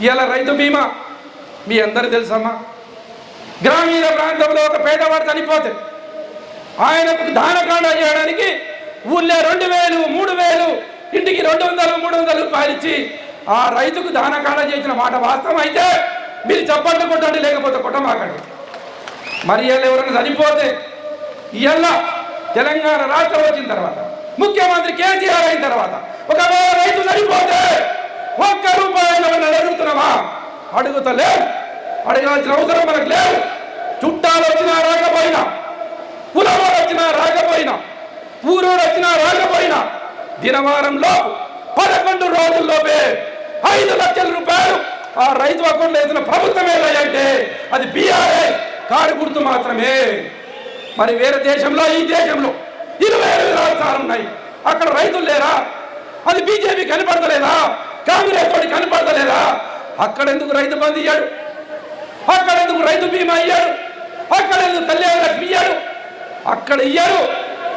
ఇవాళ రైతు బీమా. మీ అందరు తెలుసమ్మా? గ్రామీణ ప్రాంతంలో ఒక పేదవాడు చనిపోతే ఆయనకు దానకాండ చేయడానికి ఊళ్ళో రెండు వేలు మూడు వేలు ఇంటికి రెండు వందలు మూడు వందలు రూపాయలు ఇచ్చి ఆ రైతుకు దానకాండ చేసిన మాట వాస్తవం అయితే మీరు చప్పట్లు కొట్టండి లేకపోతే కొట్టమాకండి. మరి ఇవాళ ఎవరైనా చనిపోతే ఇవాళ తెలంగాణ రాష్ట్రం వచ్చిన తర్వాత ముఖ్యమంత్రి కేసీఆర్ అయిన తర్వాత ఒకవేళ రైతు చనిపోతే ఒక్క రూపాయలు మనం అడుగుతున్నావా అడుగుతలే. అడగాల్సిన అవసరం మనకు లేదు చుట్టాలు వచ్చినా రాకపోయినా కులవాడు వచ్చినా రాకపోయినా పూర్వుడు వచ్చినా రాకపోయినా దినవారంలో పదకొండు రోజుల్లోపే ఐదు లక్షల రూపాయలు ఆ రైతు అకౌంట్లో వేసిన ప్రభుత్వమే ఏదంటే అది బీఆర్ఏ కారు గుర్తు మాత్రమే. మరి వేరే దేశంలో ఈ దేశంలో ఇరవై ఐదు రాష్ట్రాలు ఉన్నాయి. అక్కడ రైతులు లేరా? అది బీజేపీ కనపడతలేదా? కాంగ్రెస్ తోటి కనపడతలేదా? అక్కడ ఎందుకు రైతు బంధు ఇయ్యాడు? అక్కడ ఎందుకు రైతు బీమా ఇయ్యాడు? అక్కడ ఎందుకు తల్లి లక్ష్మి ఇయ్యాడు? అక్కడ ఇయ్యాడు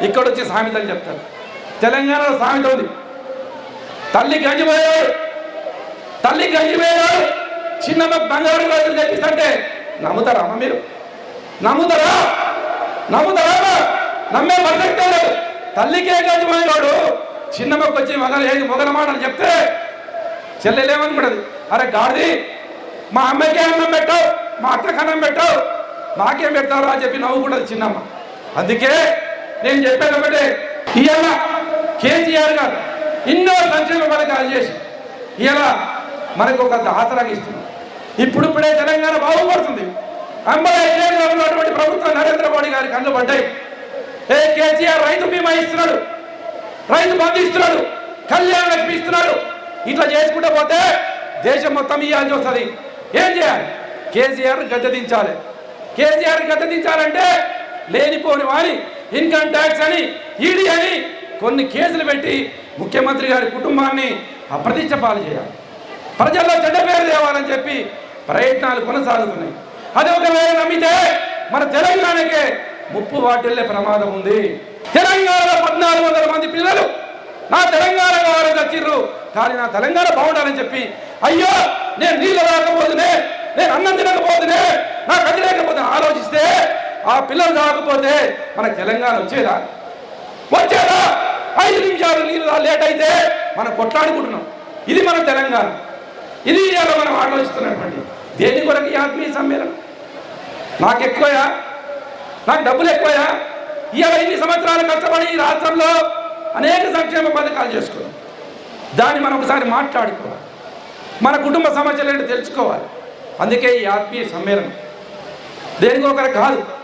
ఇక్కడ వచ్చి సామెతలు చెప్తారు. తెలంగాణలో సామెత ఉంది. తల్లి గంజిపోయాడు తల్లి గంజిపోయాడు చిన్నమ్మ బంగారు రోజులు తెప్పిస్తుంటే నమ్ముతారా అమ్మ మీరు? నమ్ముతారా? నమ్ముతారా నమ్మే పరిస్థితి లేదు. తల్లికే గంజిపోయినాడు చిన్నమ్మకి వచ్చి మొదలు ఏది మొగల మాటలు చెప్తే చెల్లెలేమనుకుంటది అరే గాడిది మా అమ్మకే అన్నం పెట్టావు మా అత్తకి అన్నం పెట్టావు మాకేం పెడతారు అని చెప్పి నవ్వుకుంటుంది చిన్నమ్మ. అందుకే నేను చెప్పేది ఒకటే ఇవాళ కేసీఆర్ గారు ఎన్నో సంక్షేమ పథకాలు చేసి ఇవాళ మనకు ఒక ఆసరాగా ఇస్తుంది ఇప్పుడిప్పుడే తెలంగాణ బాగుపడుతుంది. అంబల ఏళ్ళలో ఉన్నటువంటి ప్రభుత్వం నరేంద్ర మోడీ గారి కళ్ళు పడ్డాయి. ఏ కేసీఆర్ రైతు బీమా ఇస్తున్నాడు రైతు బంధు ఇస్తున్నాడు కళ్యాణ లక్ష్మి ఇస్తున్నాడు. ఇట్లా చేసుకుంటూ పోతే దేశం మొత్తం ఇవ్వాల్సి వస్తుంది. ఏం చేయాలి? కేసీఆర్ గద్దె దించాలి కేసీఆర్ గద్దె దించాలంటే లేనిపోని వాని ఇన్కమ్ ట్యాక్స్ అని ఈడీ అని కొన్ని కేసులు పెట్టి ముఖ్యమంత్రి గారి కుటుంబాన్ని అప్రతిష్ట పాలు చేయాలి. ప్రజల్లో చెడ్డ పేరు తేవాలని చెప్పి ప్రయత్నాలు కొనసాగుతున్నాయి. అది ఒకవేళ నమ్మితే మన తెలంగాణకే ముప్పు వాటిల్లే ప్రమాదం ఉంది. తెలంగాణలో పద్నాలుగు వందల మంది నా తెలంగాణ కావాలని వచ్చిర్రు. కానీ నా తెలంగాణ బాగుండాలని చెప్పి అయ్యో నేను నీళ్ళు రాకపోతేనే నేను అన్నం తినకపోతునే నాకు అది లేకపోతే ఆలోచిస్తే ఆ పిల్లలు రాకపోతే మన తెలంగాణ వచ్చేదా? వచ్చేదా? ఐదు నిమిషాలు నీళ్ళు రా- లేట్ అయితే మనం కొట్లాడుకుంటున్నాం. ఇది మన తెలంగాణ. ఇది ఇవాళ మనం ఆలోచిస్తున్నటువంటి దేని కొరకు ఈ ఆత్మీయ సమ్మేళనం? నాకు ఎక్కువయా? నాకు డబ్బులు ఎక్కువయా? ఇవాళ ఇన్ని సంవత్సరాలు కష్టపడి ఈ రాష్ట్రంలో అనేక సంక్షేమ పథకాలు చేసుకున్నాం. దాన్ని మనం ఒకసారి మాట్లాడుకోవాలి. మన కుటుంబ సమస్యలు ఏంటో తెలుసుకోవాలి. అందుకే ఈ ఆత్మీయ సమ్మేళనం. దేనికొకరు కాదు.